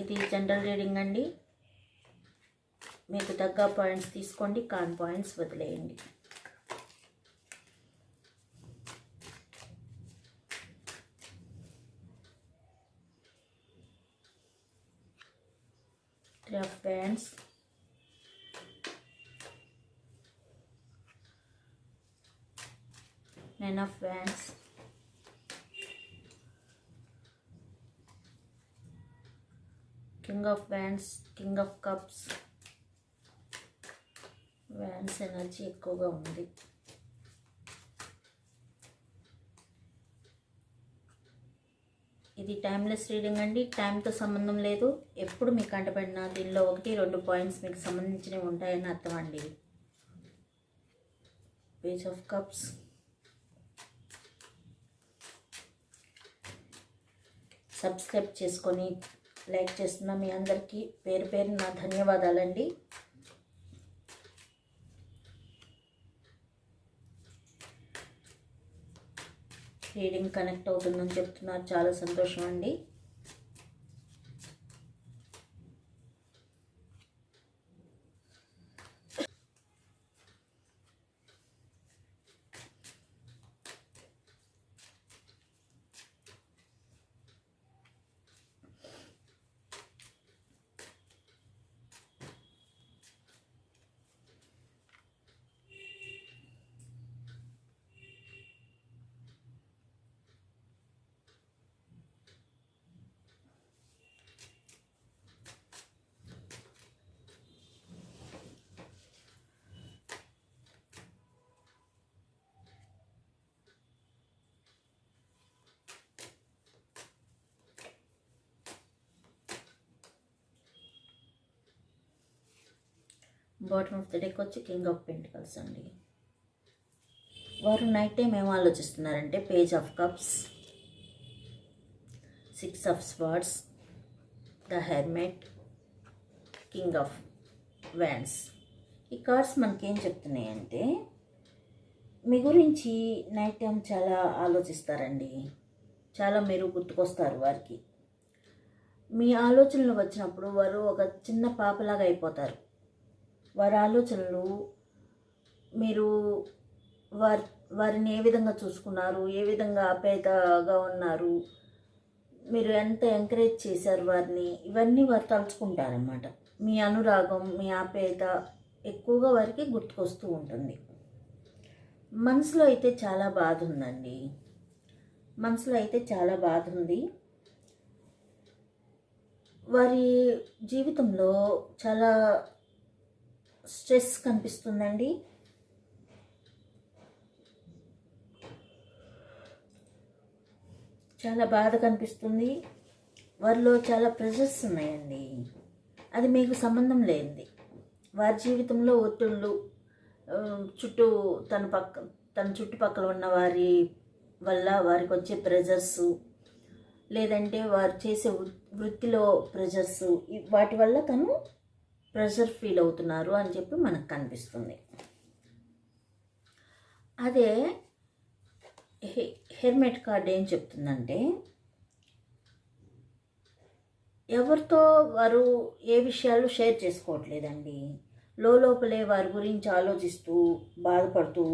ఇది general reading అండి. మీకు తగ్గ పాయింట్స్ తీసుకోండి కాన్ పాయింట్స్ వదిలేయండి. Three of pentacles nine of pentacles king of wands king of cups. Wands energy ఎక్కువగా ఉంది. ఇది టైమ్లెస్ రీడింగ్ అండి. టైంతో సంబంధం లేదు. ఎప్పుడు మీకు కంటపడినా దీనిలో ఒకటి రెండు పాయింట్స్ మీకు సంబంధించినవి ఉంటాయని అర్థం అండి. Page of cups. సబ్స్క్రైబ్ చేసుకొని లైక్ చేస్తున్న మీ అందరికీ పేరు పేరు నా ధన్యవాదాలండి. రీడింగ్ కనెక్ట్ అవుతుందని చెప్తున్నారు. చాలా సంతోషం అండి. బాటమ్ ఆఫ్ ద డెక్ వచ్చి కింగ్ ఆఫ్ పెంటికల్స్ అండి. వారు నైట్ టైం ఏం ఆలోచిస్తున్నారంటే page of cups six of swords the hermit king of wands ఈ కార్డ్స్ మనకేం చెప్తున్నాయంటే మీ గురించి నైట్ టైం చాలా ఆలోచిస్తారండి. చాలా మీరు గుర్తుకొస్తారు వారికి. మీ ఆలోచనలు వచ్చినప్పుడు వారు ఒక చిన్న పాపలాగా అయిపోతారు. వారి ఆలోచనలు మీరు వారి వారిని ఏ విధంగా చూసుకున్నారు ఏ విధంగా ఆప్యాయతగా ఉన్నారు మీరు ఎంత ఎంకరేజ్ చేశారు వారిని ఇవన్నీ వారు తలుచుకుంటారనమాట మీ అనురాగం మీ ఆప్యాయత ఎక్కువగా వారికి గుర్తుకొస్తూ ఉంటుంది. మనసులో అయితే చాలా బాధ ఉందండి. మనసులో అయితే చాలా బాధ ఉంది. వారి జీవితంలో చాలా స్ట్రెస్ కనిపిస్తుందండి. చాలా బాధ కనిపిస్తుంది. వారిలో చాలా ప్రెషర్స్ ఉన్నాయండి. అది మీకు సంబంధం లేనిది. వారి జీవితంలో ఒత్తిళ్ళు చుట్టూ తన పక్క తన చుట్టుపక్కల ఉన్న వారి వల్ల వారికి వచ్చే ప్రెజర్స్ లేదంటే వారు చేసే వృ- వృత్తిలో ప్రెజర్స్ వాటి వల్ల తను ప్రెషర్ ఫీల్ అవుతున్నారు అని చెప్పి మనకు కనిపిస్తుంది. అదే హె హెర్మెట్ కార్డ్ ఏం చెప్తుందంటే ఎవరితో వారు ఏ విషయాలు షేర్ చేసుకోవట్లేదండి. లోపలే వారి గురించి ఆలోచిస్తూ బాధపడుతూ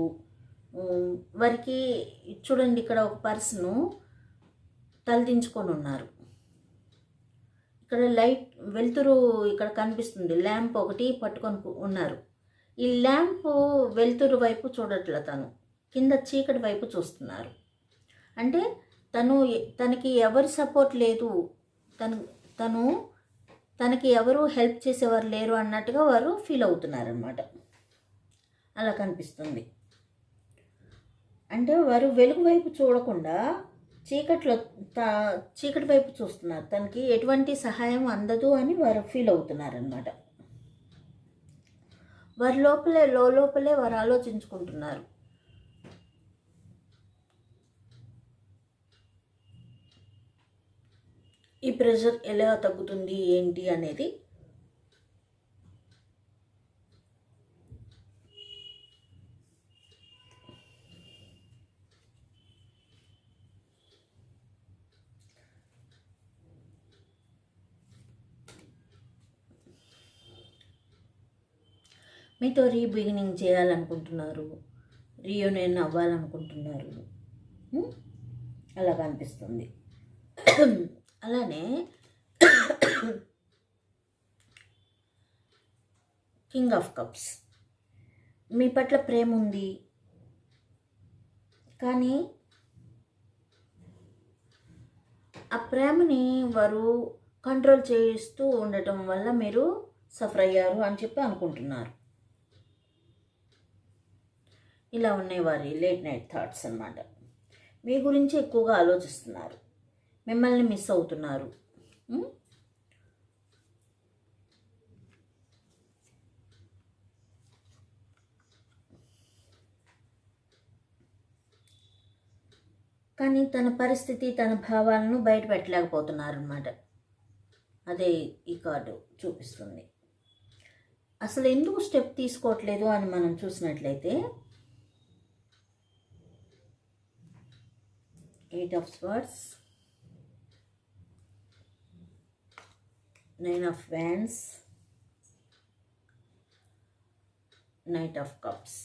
వారికి చూడండి ఇక్కడ ఒక పర్సను తలదించుకొని ఉన్నారు. ఇక్కడ లైట్ వెలుతురు ఇక్కడ కనిపిస్తుంది. ల్యాంప్ ఒకటి పట్టుకొని ఉన్నారు. ఈ ల్యాంప్ వెలుతురు వైపు చూడట్లే తను. కింద చీకటి వైపు చూస్తున్నారు. అంటే తను తనకి ఎవరి సపోర్ట్ లేదు. తను తను తనకి ఎవరు హెల్ప్ చేసేవారు లేరు అన్నట్టుగా వారు ఫీల్ అవుతున్నారనమాట అలా కనిపిస్తుంది. అంటే వారు వెలుగు వైపు చూడకుండా చీకట్లో చీకటి వైపు చూస్తున్నారు. తనకి ఎటువంటి సహాయం అందదు అని వారు ఫీల్ అవుతున్నారనమాట వారి లోపలే లోపలే వారు ఆలోచించుకుంటున్నారు. ఈ ప్రెషర్ ఎలా తగ్గుతుంది ఏంటి అనేది మీతో రీబిగినింగ్ చేయాలనుకుంటున్నారు. రీయూనియన్ అవ్వాలనుకుంటున్నారు. ఉం? అలాగ అనిపిస్తుంది అలానే కింగ్ ఆఫ్ కప్స్. మీ పట్ల ప్రేమ ఉంది. కానీ ఆ ప్రేమని వారు కంట్రోల్ చేస్తూ ఉండటం వల్ల మీరు సఫర్ అయ్యారు అని చెప్పి అనుకుంటున్నారు. ఇలా ఉన్నాయి వారి లేట్ నైట్ థాట్స్ అనమాట మీ గురించి ఎక్కువగా ఆలోచిస్తున్నారు. మిమ్మల్ని మిస్ అవుతున్నారు. కానీ తన పరిస్థితి తన భావాలను బయట పెట్టలేకపోతున్నారనమాట అదే ఈ కార్డు చూపిస్తుంది. అసలు ఎందుకు స్టెప్ తీసుకోవట్లేదు అని మనం చూసినట్లయితే eight of swords nine of wands knight of cups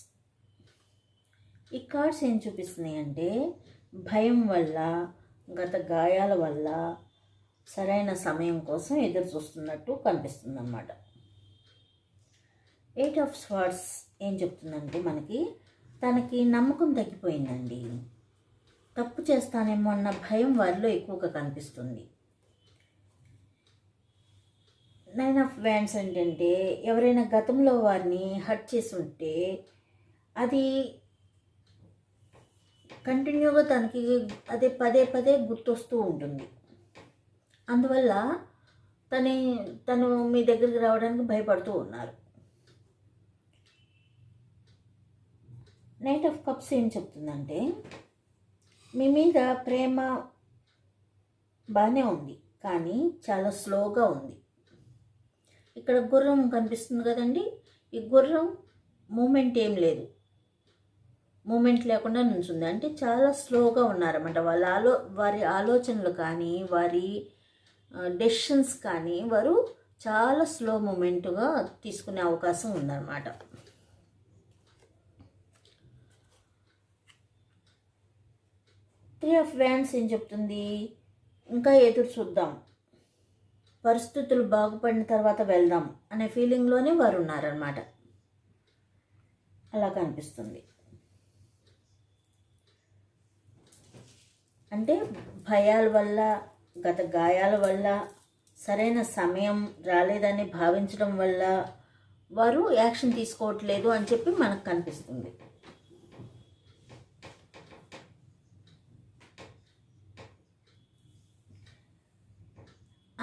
ఈ కార్డ్స్ ఏం చూపిస్తున్నాయి అంటే భయం వల్ల గత గాయాల వల్ల సరైన సమయం కోసం ఎదురు చూస్తున్నట్టు కనిపిస్తుంది అన్నమాట ఎయిట్ ఆఫ్ స్వార్డ్స్ ఏం చెప్తుందంటే మనకి తనకి నమ్మకం తగ్గిపోయిందండి. తప్పు చేస్తానేమో అన్న భయం వారిలో ఎక్కువగా కనిపిస్తుంది. నైన్ ఆఫ్ వ్యాండ్స్ ఏంటంటే ఎవరైనా గతంలో వారిని హర్ట్ చేసి ఉంటే అది కంటిన్యూగా తనకి అదే పదే పదే గుర్తొస్తూ ఉంటుంది. అందువల్ల తని తను మీ దగ్గరికి రావడానికి భయపడుతూ ఉన్నారు. నైట్ ఆఫ్ కప్స్ ఏం చెప్తుందంటే మీ మీద ప్రేమ బాగానే ఉంది కానీ చాలా స్లోగా ఉంది. ఇక్కడ గుర్రం కనిపిస్తుంది కదండి ఈ గుర్రం మూమెంట్ ఏం లేదు. మూమెంట్ లేకుండా నుంచుంది. అంటే చాలా స్లోగా ఉన్నారన్నమాట. వాళ్ళ ఆలో వారి ఆలోచనలు కానీ వారి డెసిషన్స్ కానీ వారు చాలా స్లో మూమెంట్గా తీసుకునే అవకాశం ఉందన్నమాట. త్రీ ఆఫ్ వ్యాన్స్ ఏం చెప్తుంది? ఇంకా ఎదురు చూద్దాం. పరిస్థితులు బాగుపడిన తర్వాత వెళ్దాం అనే ఫీలింగ్లోనే వారు ఉన్నారనమాట అలా కనిపిస్తుంది. అంటే భయాల వల్ల గత గాయాల వల్ల సరైన సమయం రాలేదని భావించడం వల్ల వారు యాక్షన్ తీసుకోవట్లేదు అని చెప్పి మనకు కనిపిస్తుంది.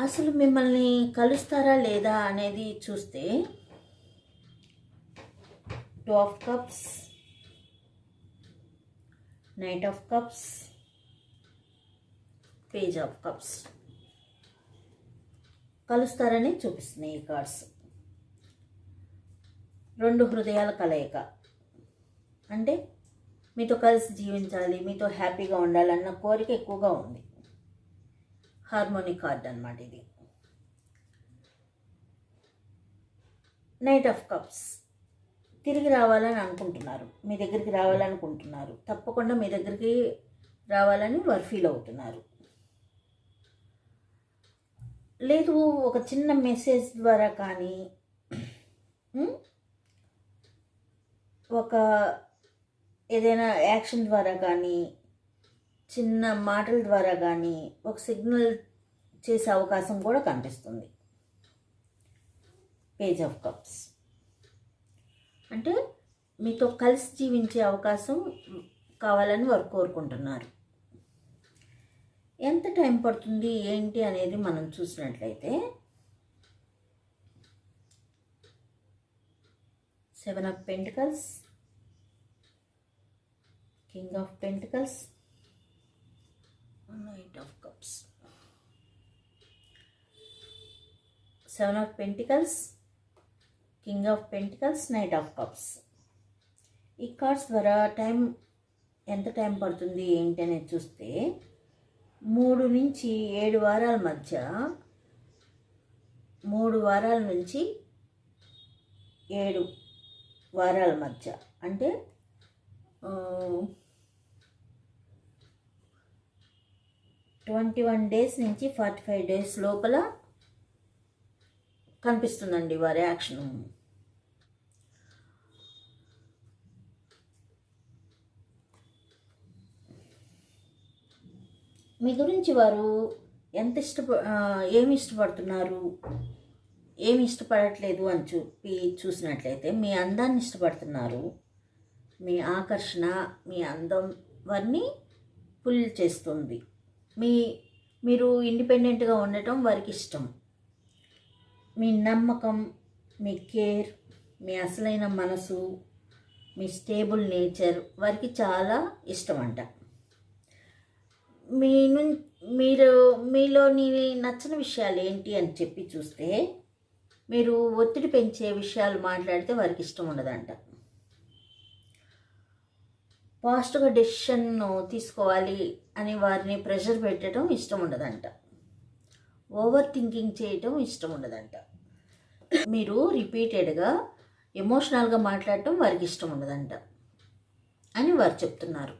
అసలు మిమ్మల్ని కలుస్తారా లేదా అనేది చూస్తే two of cups knight of cups page of cups కలుస్తారని చూపిస్తున్నాయి ఈ కార్డ్స్ రెండు హృదయాల కలయిక. అంటే మీతో కలిసి జీవించాలి మీతో హ్యాపీగా ఉండాలన్న కోరిక ఎక్కువగా ఉంది. హార్మోనిక్ కార్డ్ అనమాట ఇది. నైట్ ఆఫ్ కప్స్ తిరిగి రావాలని అనుకుంటున్నారు. మీ దగ్గరికి రావాలనుకుంటున్నారు. తప్పకుండా మీ దగ్గరికి రావాలని వారు ఫీల్ అవుతున్నారు. లేదు ఒక చిన్న మెసేజ్ ద్వారా కానీ ఒక ఏదైనా యాక్షన్ ద్వారా కానీ చిన్న మాటల ద్వారా కానీ ఒక సిగ్నల్ చేసే అవకాశం కూడా కనిపిస్తుంది. పేజ్ ఆఫ్ కప్స్ అంటే మీతో కలిసి జీవించే అవకాశం కావాలని వారు కోరుకుంటున్నారు. ఎంత టైం పడుతుంది ఏంటి అనేది మనం చూసినట్లయితే seven of pentacles king of pentacles eight of cups seven of pentacles king of pentacles knight of cups ఈ కార్డ్స్ ద్వారా టైం ఎంత టైం పడుతుంది ఏంటి అనేది చూస్తే మూడు నుంచి ఏడు వారాల మధ్య మూడు వారాల నుంచి ఏడు వారాల మధ్య. అంటే ట్వంటీ వన్ డేస్ నుంచి ఫార్టీ ఫైవ్ డేస్ లోపల కనిపిస్తుందండి వారి యాక్షన్. మీ గురించి వారు ఎంత ఇష్టప ఏమి ఇష్టపడుతున్నారు? ఏమి ఇష్టపడట్లేదు అని చూపి చూసినట్లయితే మీ అందాన్ని ఇష్టపడుతున్నారు. మీ ఆకర్షణ మీ అందం వారిని పుల్ చేస్తుంది. మీ మీరు ఇండిపెండెంట్గా ఉండటం వారికి ఇష్టం మీ నమ్మకం మీ కేర్ మీ అసలైన మనసు మీ స్టేబుల్ నేచర్ వారికి చాలా ఇష్టం అంట మీ నుం- మీరు మీలోని నచ్చని విషయాలు ఏంటి అని చెప్పి చూస్తే మీరు ఒత్తిడి పెంచే విషయాలు మాట్లాడితే వారికి ఇష్టం ఉండదంట. ఫాస్ట్గా డెసిషన్ తీసుకోవాలి అని వారిని ప్రెషర్ పెట్టడం ఇష్టం ఉండదంట. ఓవర్ థింకింగ్ చేయటం ఇష్టం ఉండదంట. మీరు రిపీటెడ్గా ఎమోషనల్గా మాట్లాడటం వారికి ఇష్టం ఉండదంట అని వారు చెప్తున్నారు.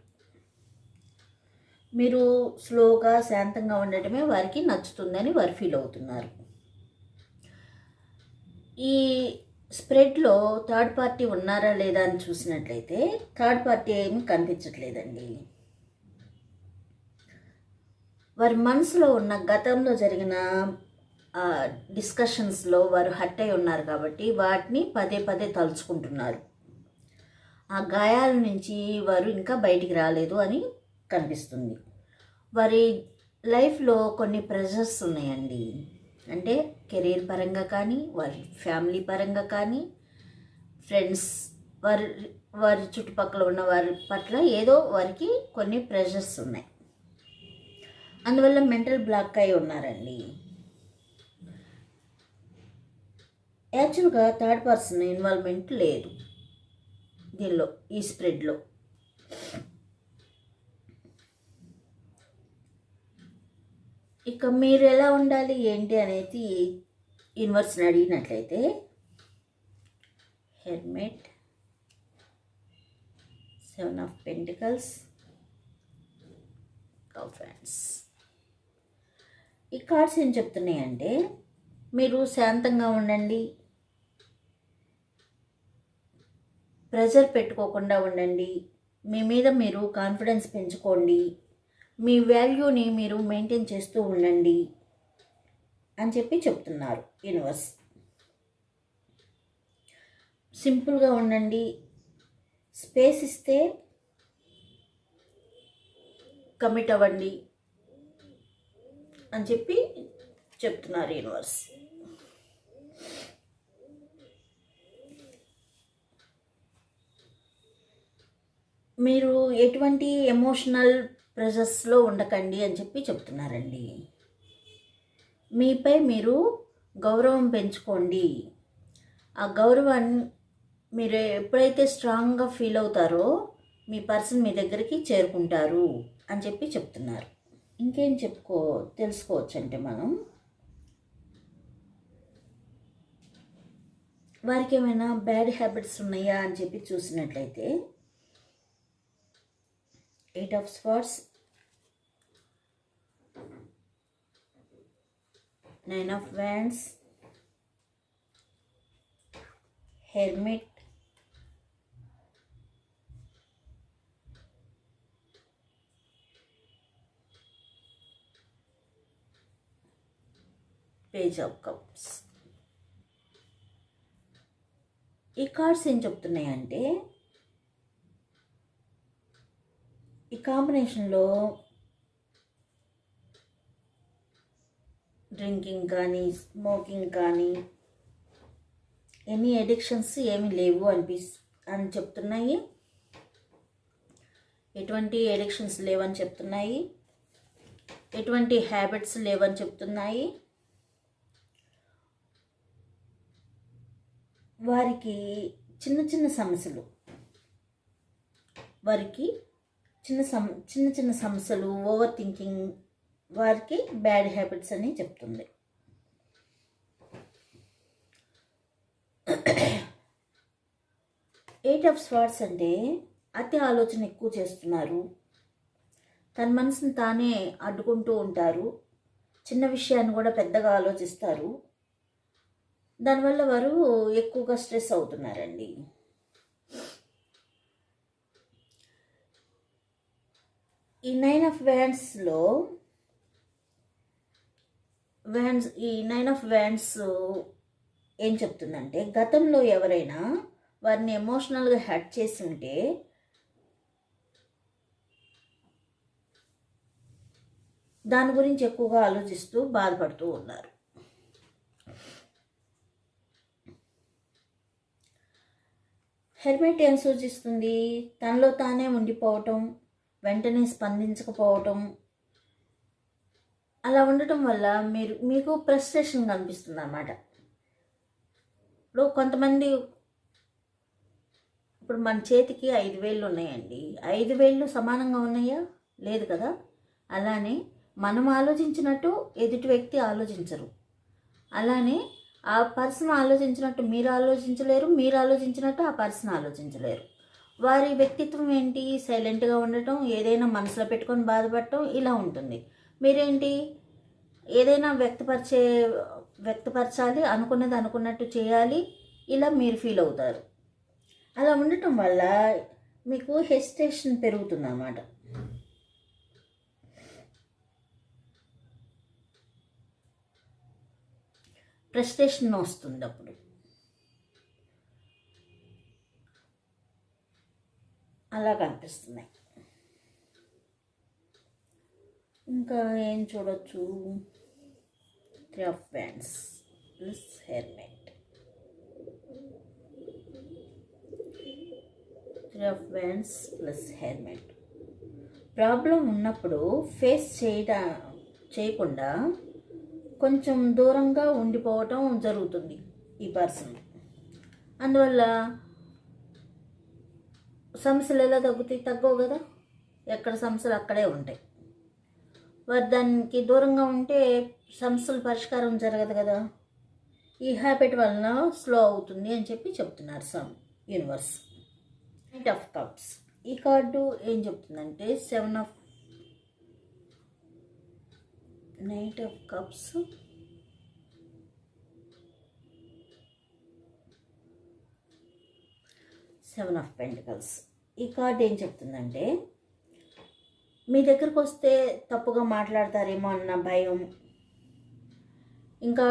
మీరు స్లోగా శాంతంగా ఉండటమే వారికి నచ్చుతుందని వారు ఫీల్ అవుతున్నారు. ఈ స్ప్రెడ్లో థర్డ్ పార్టీ ఉన్నారా లేదా అని చూసినట్లయితే థర్డ్ పార్టీ ఏం కనిపించట్లేదండి. వారి మనసులో ఉన్న గతంలో జరిగిన డిస్కషన్స్లో వారు హట్ అయి ఉన్నారు కాబట్టి వాటిని పదే పదే తలుచుకుంటున్నారు. ఆ గాయాల నుంచి వారు ఇంకా బయటికి రాలేదు అని కనిపిస్తుంది. వారి లైఫ్లో కొన్ని ప్రెషర్స్ ఉన్నాయండి. అంటే కెరీర్ పరంగా కానీ వారి ఫ్యామిలీ పరంగా కానీ ఫ్రెండ్స్ వారి వారి చుట్టుపక్కల ఉన్న వారి పట్ల ఏదో వారికి కొన్ని ప్రెషర్స్ ఉన్నాయి. అందువల్ల మెంటల్ బ్లాక్ అయి ఉన్నారండి. యాక్చువల్గా థర్డ్ పర్సన్ ఇన్వాల్వ్మెంట్ లేదు దీనిలో ఈ స్ప్రెడ్లో. ఇక మీరు ఎలా ఉండాలి ఏంటి అనేది యూనివర్స్ని అడిగినట్లయితే hermit seven of pentacles friends ఈ కార్డ్స్ ఏం చెప్తున్నాయంటే మీరు శాంతంగా ఉండండి. ప్రెజర్ పెట్టుకోకుండా ఉండండి. మీ మీద మీరు కాన్ఫిడెన్స్ పెంచుకోండి. మీ వాల్యూని మీరు మెయింటైన్ చేస్తూ ఉండండి అని చెప్పి చెప్తున్నారు యూనివర్స్. సింపుల్గా ఉండండి. స్పేస్ ఇస్తే కమిట్ అవ్వండి అని చెప్పి చెప్తున్నారు యూనివర్స్. మీరు ఎటువంటి ఎమోషనల్ ప్రెజర్స్లో ఉండకండి అని చెప్పి చెప్తున్నారండి. మీపై మీరు గౌరవం పెంచుకోండి. ఆ గౌరవాన్ని మీరు ఎప్పుడైతే స్ట్రాంగ్గా ఫీల్ అవుతారో మీ పర్సన్ మీ దగ్గరికి చేరుకుంటారు అని చెప్పి చెప్తున్నారు. ఇంకేం చెప్పుకో తెలుసుకోవచ్చు అంటే మనం వారికి ఏమైనా బ్యాడ్ హ్యాబిట్స్ ఉన్నాయా అని చెప్పి చూసినట్లయితే eight of swords nine of wands hermit page of cups ఈ కార్డ్స్ ఏం చెప్తున్నాయంటే ఈ కాంబినేషన్లో డ్రింకింగ్ కానీ స్మోకింగ్ కానీ ఎనీ ఎడిక్షన్స్ ఏమీ లేవు అనిపిస్ అని చెప్తున్నాయి. ఎటువంటి ఎడిక్షన్స్ లేవని చెప్తున్నాయి. ఎటువంటి హ్యాబిట్స్ లేవని చెప్తున్నాయి. వారికి చిన్న చిన్న సమస్యలు. వారికి చిన్న సమ చిన్న చిన్న సమస్యలు ఓవర్ థింకింగ్ వారికి బ్యాడ్ హ్యాబిట్స్ అని చెప్తుంది. ఎయిట్ ఆఫ్ స్వార్డ్స్ అంటే అతి ఆలోచన ఎక్కువ చేస్తున్నారు. తన మనసుని తానే అడ్డుకుంటూ ఉంటారు. చిన్న విషయాన్ని కూడా పెద్దగా ఆలోచిస్తారు. దానివల్ల వారు ఎక్కువగా స్ట్రెస్ అవుతున్నారండి. ఈ నైన్ ఆఫ్ వ్యాండ్స్లో వ్యాండ్స్ ఈ నైన్ ఆఫ్ వ్యాండ్స్ ఏం చెప్తుందంటే గతంలో ఎవరైనా వారిని ఎమోషనల్గా హర్ట్ చేసి ఉంటే దాని గురించి ఎక్కువగా ఆలోచిస్తూ బాధపడుతూ ఉన్నారు. హెల్మెట్ ఏం సూచిస్తుంది తనలో తానే ఉండిపోవటం వెంటనే స్పందించకపోవటం అలా ఉండటం వల్ల మీరు మీకు ఫ్రస్ట్రేషన్ కనిపిస్తుంది అన్నమాట ఇప్పుడు కొంతమంది ఇప్పుడు మన చేతికి ఐదు వేళ్ళు ఉన్నాయండి. ఐదు వేళ్ళు సమానంగా ఉన్నాయా? లేదు కదా? అలానే మనం ఆలోచించినట్టు ఎదుటి వ్యక్తి ఆలోచించరు. అలానే ఆ పర్సన్ ఆలోచించినట్టు మీరు ఆలోచించలేరు మీరు ఆలోచించినట్టు ఆ పర్సన్ ఆలోచించలేరు. వారి వ్యక్తిత్వం ఏంటి? సైలెంట్గా ఉండటం ఏదైనా మనసులో పెట్టుకొని బాధపడటం ఇలా ఉంటుంది. మీరేంటి? ఏదైనా వ్యక్తపరిచే వ్యక్తపరచాలి అనుకున్నది అనుకున్నట్టు చేయాలి ఇలా మీరు ఫీల్ అవుతారు. అలా ఉండటం వల్ల మీకు హెసిటేషన్ పెరుగుతుంది అన్నమాట. ప్రెస్టేషన్ వస్తుంది అప్పుడు. అలా కనిపిస్తున్నాయి ఇంకా ఏం చూడొచ్చు? Three of wands plus hermit three of wands plus hermit problem ఉన్నప్పుడు ఫేస్ చేయడా చేయకుండా కొంచెం దూరంగా ఉండిపోవటం జరుగుతుంది ఈ పర్సన్ అందువల్ల సమస్యలు ఎలా తగ్గుతాయి? తగ్గవు కదా. ఎక్కడ సమస్యలు అక్కడే ఉంటాయి. వారు దానికి దూరంగా ఉంటే సమస్యల పరిష్కారం జరగదు కదా. ఈ హ్యాబిట్ వలన స్లో అవుతుంది అని చెప్పి చెప్తున్నారు some universe knight of cups ఈ కార్డు ఏం చెప్తుందంటే seven of knight of cups seven of pentacles. ఈ కార్డ్ ఏం చెప్తుందంటే మీ దగ్గరకు వస్తే తప్పుగా మాట్లాడతారేమో అన్న భయం ఇంకా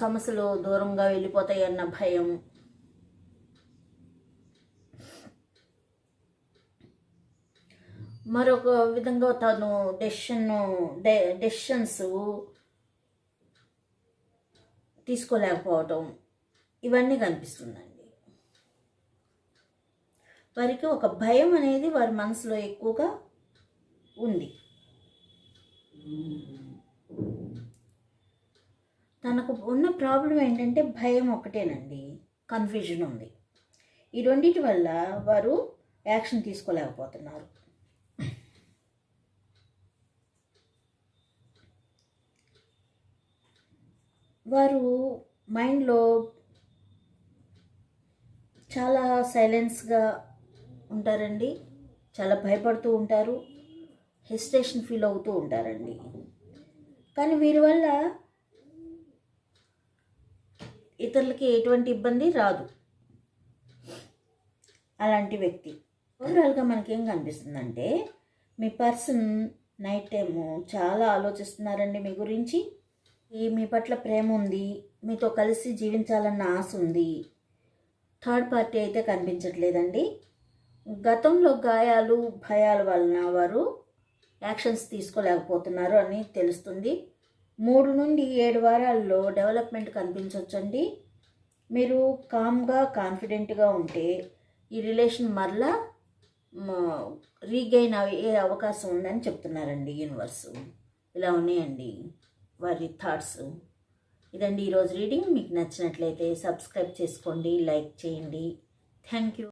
సమస్యలు దూరంగా వెళ్ళిపోతాయి అన్న భయం. మరొక విధంగా తను డెసిషన్ డె డెసిషన్స్ తీసుకోలేకపోవటం ఇవన్నీ కనిపిస్తున్నాయి. వారికి ఒక భయం అనేది వారి మనసులో ఎక్కువగా ఉంది. తనకు ఉన్న ప్రాబ్లం ఏంటంటే భయం ఒకటేనండి. కన్ఫ్యూజన్ ఉంది. ఈ రెండింటి వల్ల వారు యాక్షన్ తీసుకోలేకపోతున్నారు. వారు మైండ్లో చాలా సైలెన్స్గా ఉంటారండి. చాలా భయపడుతూ ఉంటారు. హెసిటేషన్ ఫీల్ అవుతూ ఉంటారండి. కానీ వీరి వల్ల ఇతరులకి ఎటువంటి ఇబ్బంది రాదు. అలాంటి వ్యక్తి. ఓవరాల్గా మనకేం కనిపిస్తుందంటే మీ పర్సన్ నైట్ టైము చాలా ఆలోచిస్తున్నారండి మీ గురించి. ఈ మీ పట్ల ప్రేమ ఉంది. మీతో కలిసి జీవించాలన్న ఆశ ఉంది. థర్డ్ పార్టీ అయితే కనిపించట్లేదండి. గతంలో గాయాలు భయాల వలన వారు యాక్షన్స్ తీసుకోలేకపోతున్నారు అని తెలుస్తుంది. మూడు నుండి ఏడు వారాల్లో డెవలప్మెంట్ కనిపించవచ్చండి మీరు కామ్గా కాన్ఫిడెంట్గా ఉంటే ఈ రిలేషన్ మరలా రీగైన్ అయ్యే అవకాశం ఉందని చెప్తున్నారండి యూనివర్స్. ఇలా ఉన్నాయండి వారి థాట్స్. ఇదండి ఈరోజు రీడింగ్. మీకు నచ్చినట్లయితే సబ్స్క్రైబ్ చేసుకోండి లైక్ చేయండి. Thank you.